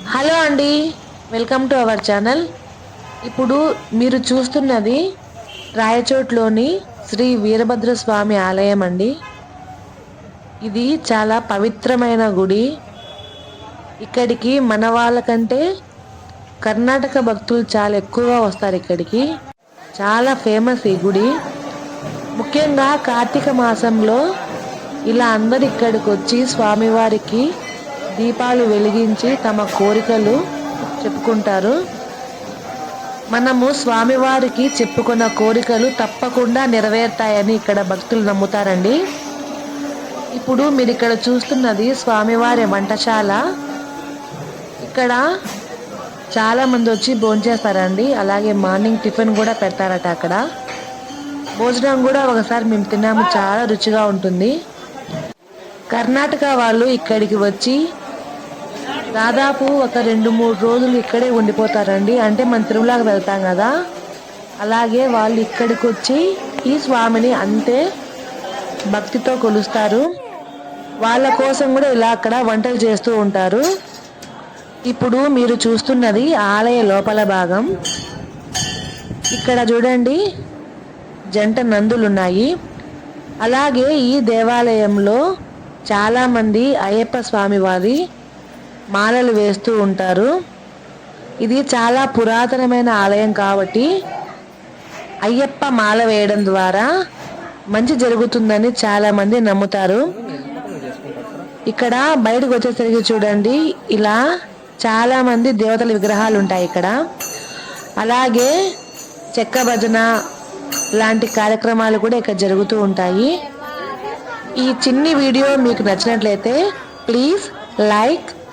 Hello అండి welcome to our channel. ఇప్పుడు మీరు చూస్తున్నది రాయచోట్లోని శ్రీ వీరభద్ర స్వామి ఆలయం అండి. ఇది చాలా పవిత్రమైన గుడి. ఇక్కడికి మన వాళ్ళకంటే కర్ణాటక భక్తులు చాలా ఎక్కువగా వస్తారు ఇక్కడికి. చాలా ఫేమస్ ఈ గుడి. ముఖ్యంగా కార్తీక మాసంలో ఇలా అందరు ఇక్కడికి వచ్చి స్వామివారికి దీపాలు వెలిగించి తమ కోరికలు చెప్పుకుంటారు. మనము స్వామివారికి చెప్పుకున్న కోరికలు తప్పకుండా నెరవేరుతాయని ఇక్కడ భక్తులు నమ్ముతారండి. ఇప్పుడు మీరు ఇక్కడ చూస్తున్నది స్వామివారి వంటశాల. ఇక్కడ చాలామంది వచ్చి భోంచేస్తారండి. అలాగే మార్నింగ్ టిఫిన్ కూడా పెడతారట అక్కడ. భోజనం కూడా ఒకసారి మేము తిన్నాము చాలా రుచిగా ఉంటుంది. కర్ణాటక వాళ్ళు ఇక్కడికి వచ్చి దాదాపు ఒక రెండు మూడు రోజులు ఇక్కడే ఉండిపోతారండి. అంటే మన తిరుమలకి వెళ్తాం కదా. అలాగే వాళ్ళు ఇక్కడికి వచ్చి ఈ స్వామిని అంతే భక్తితో కొలుస్తారు. వాళ్ళ కోసం కూడా ఇలా అక్కడ వంటలు చేస్తూ ఉంటారు. ఇప్పుడు మీరు చూస్తున్నది ఆలయ లోపల భాగం. ఇక్కడ చూడండి జంట నందులు ఉన్నాయి అలాగే ఈ దేవాలయంలో చాలామంది అయ్యప్ప స్వామి వారి మాలలు వేస్తూ ఉంటారు. ఇది చాలా పురాతనమైన ఆలయం కాబట్టి అయ్యప్ప మాల వేయడం ద్వారా మంచి జరుగుతుందని చాలామంది నమ్ముతారు. ఇక్కడ బయటకు వచ్చేసరికి చూడండి ఇలా చాలామంది దేవతల విగ్రహాలు ఉంటాయి ఇక్కడ. అలాగే చెక్క భజన లాంటి కార్యక్రమాలు కూడా ఇక్కడ జరుగుతూ ఉంటాయి. ఈ చిన్ని వీడియో మీకు నచ్చినట్లయితే please like